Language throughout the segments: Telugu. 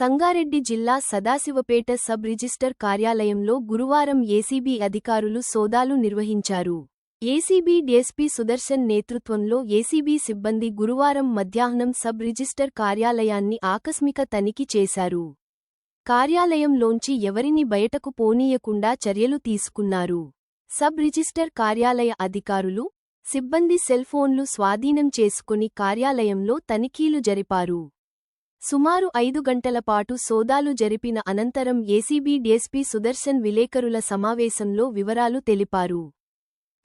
సంగారెడ్డి జిల్లా సదాశివపేట సబ్ రిజిస్టర్ కార్యాలయంలో గురువారం ఏసీబీ అధికారులు సోదాలు నిర్వహించారు. ఏసీబీ డీఎస్పీ సుదర్శన్ నేతృత్వంలో ఏసీబీ సిబ్బంది గురువారం మధ్యాహ్నం సబ్ రిజిస్టర్ కార్యాలయాన్ని ఆకస్మిక తనిఖీ చేశారు. కార్యాలయంలోంచి ఎవరిని బయటకు పోనీయకుండా చర్యలు తీసుకున్నారు. సబ్ రిజిస్టర్ కార్యాలయ అధికారులు సిబ్బంది సెల్ఫోన్లు స్వాధీనం చేసుకుని కార్యాలయంలో తనిఖీలు జరిపారు. సుమారు ఐదు గంటల పాటు సోదాలు జరిపిన అనంతరం ఏసీబీ డీఎస్పీ సుదర్శన్ విలేకరుల సమావేశంలో వివరాలు తెలిపారు.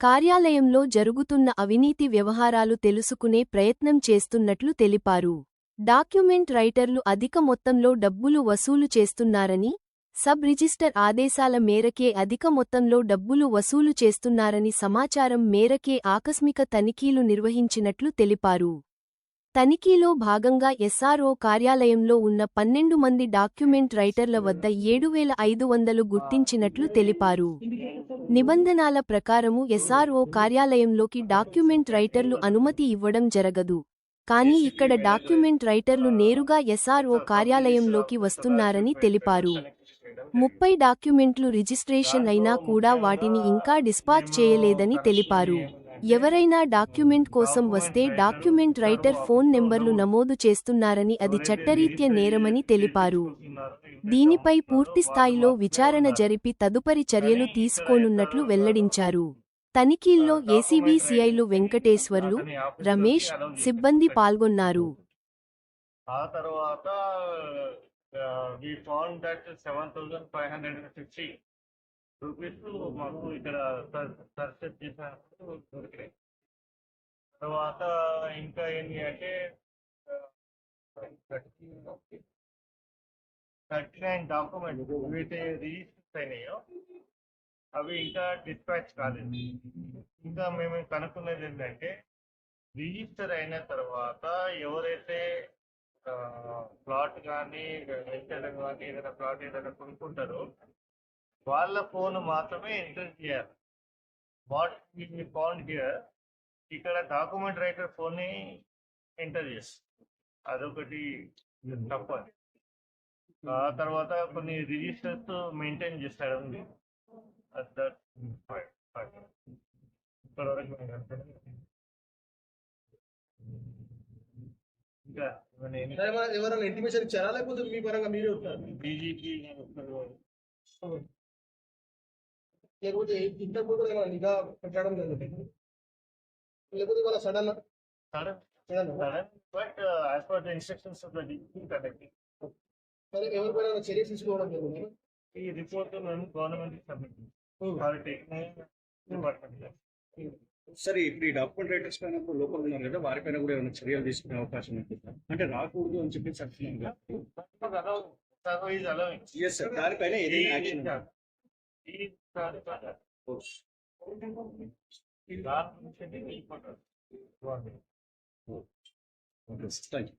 కార్యాలయంలో జరుగుతున్న అవినీతి వ్యవహారాలు తెలుసుకునే ప్రయత్నం చేస్తున్నట్లు తెలిపారు. డాక్యుమెంట్ రైటర్లు అధిక మొత్తంలో డబ్బులు వసూలు చేస్తున్నారని సబ్ రిజిస్టర్ ఆదేశాల మేరకే అధిక మొత్తంలో డబ్బులు వసూలు చేస్తున్నారని సమాచారం మేరకే ఆకస్మిక తనిఖీలు నిర్వహించినట్లు తెలిపారు. తనిఖీలో భాగంగా ఎస్ఆర్ఓ కార్యాలయంలో ఉన్న పన్నెండు మంది డాక్యుమెంట్ రైటర్ల వద్ద ఏడు వేల ఐదు వందలు గుర్తించినట్లు తెలిపారు. నిబంధనల ప్రకారము ఎస్ఆర్ఓ కార్యాలయంలోకి డాక్యుమెంట్ రైటర్లు అనుమతి ఇవ్వడం జరగదు. కానీ ఇక్కడ డాక్యుమెంట్ రైటర్లు నేరుగా ఎస్ఆర్ఓ కార్యాలయంలోకి వస్తున్నారని తెలిపారు. ముప్పై డాక్యుమెంట్లు రిజిస్ట్రేషన్ అయినా కూడా వాటిని ఇంకా డిస్పాచ్ చేయలేదని తెలిపారు. ఎవరైనా డాక్యుమెంట్ కోసం వస్తే డాక్యుమెంట్ రైటర్ ఫోన్ నెంబర్లు నమోదు చేస్తున్నారని అది చట్టరీత్య నేరమని తెలిపారు. దీనిపై పూర్తి స్థాయిలో విచారణ జరిపి తదుపరి చర్యలు తీసుకోనున్నట్లు వెల్లడించారు. తనిఖీల్లో ఏసీబీ సిఐలు వెంకటేశ్వర్లు రమేష్ సిబ్బంది పాల్గొన్నారు. ఆ తర్వాత రూపీస్ మాకు ఇక్కడ సర్చ్ చేసినప్పుడు దొరికినాయి. తర్వాత ఇంకా ఏంటి అంటే థర్టీ నైన్ డాక్యుమెంట్ ఏవైతే రిజిస్టర్స్ అయినాయో అవి ఇంకా డిస్పాచ్ కాలేదు. ఇంకా మేము కనుక్కున్నది ఏంటంటే రిజిస్టర్ అయిన తర్వాత ఎవరైతే ప్లాట్ కానీ వెంచర్ కానీ ఏదైనా ప్లాట్ ఏదైనా కొనుక్కుంటారో వాళ్ళ ఫోన్ మాత్రమే ఎంటర్ చేయాలి. What me found here? ఇక్కడ డాక్యుమెంట్ రైటర్ ఫోన్ని ఎంటర్ చేస్తుంది. అదొకటి తప్ప ఆ తర్వాత కొన్ని రిజిస్టర్స్ మెయింటైన్ చేస్తాడు. ఇంకా ఎవరైనా ఇంటిమేషన్ ఇచ్చారా? లేకపోతే మీ పరంగా మీరే ఉంటారు. డీజీపీ లేకపోతే ఇంతకు కూడా ఏమైనా నిఘా పెట్టడం లేదు లేకపోతే ఇవాళ sudden sudden? Sudden sudden but as per the instructions of the DGP conducting సరే ఎవరిపైన చర్య తీసుకోవడం లేదు ఈ రిపోర్ట్ మేము గవర్నమెంట్ సబ్మిట్ డిపార్ట్మెంట్ సరే ఇప్పుడు ఈ డాక్యుమెంట్ రైటర్స్ పైన లోపల ఉన్నారు కదా వారిపైన కూడా ఏమైనా చర్యలు తీసుకునే అవకాశం ఉంటుందా అంటే రాకూడదు అని చెప్పి చెప్తున్నాం ఈజ్ అలౌయింగ్ ఎస్ సార్ దానిపైన ఏదైనా యాక్షన్ ஓகே தேங்க்யூ